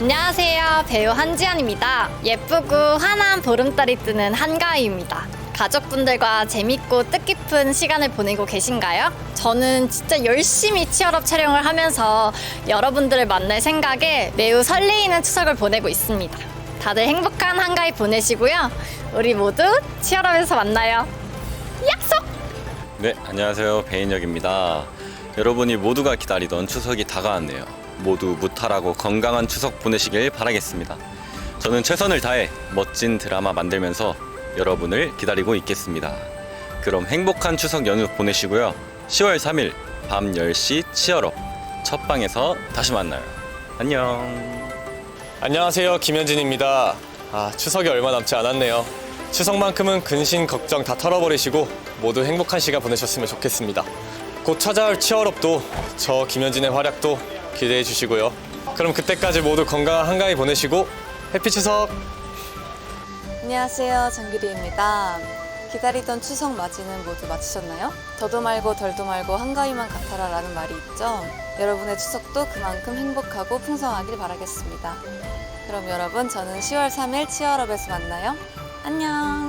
안녕하세요. 배우 한지연입니다. 예쁘고 환한 보름달이 뜨는 한가위입니다. 가족분들과 재밌고 뜻깊은 시간을 보내고 계신가요? 저는 진짜 열심히 치얼업 촬영을 하면서 여러분들을 만날 생각에 매우 설레이는 추석을 보내고 있습니다. 다들 행복한 한가위 보내시고요. 우리 모두 치얼업에서 만나요. 약속! 네, 안녕하세요. 배인혁입니다. 여러분이 모두가 기다리던 추석이 다가왔네요. 모두 무탈하고 건강한 추석 보내시길 바라겠습니다. 저는 최선을 다해 멋진 드라마 만들면서 여러분을 기다리고 있겠습니다. 그럼 행복한 추석 연휴 보내시고요. 10월 3일 밤 10시 치얼업 첫 방에서 다시 만나요. 안녕. 안녕하세요 김현진입니다. 아 추석이 얼마 남지 않았네요. 추석만큼은 근심 걱정 다 털어버리시고 모두 행복한 시간 보내셨으면 좋겠습니다. 곧 찾아올 치얼업도 저 김현진의 활약도 기대해 주시고요. 그럼 그때까지 모두 건강한 한가위 보내시고 해피 추석! 안녕하세요. 정규리입니다. 기다리던 추석 맞이는 모두 마치셨나요? 더도 말고 덜도 말고 한가위만 같아라 라는 말이 있죠. 여러분의 추석도 그만큼 행복하고 풍성하길 바라겠습니다. 그럼 여러분 저는 10월 3일 치얼업에서 만나요. 안녕.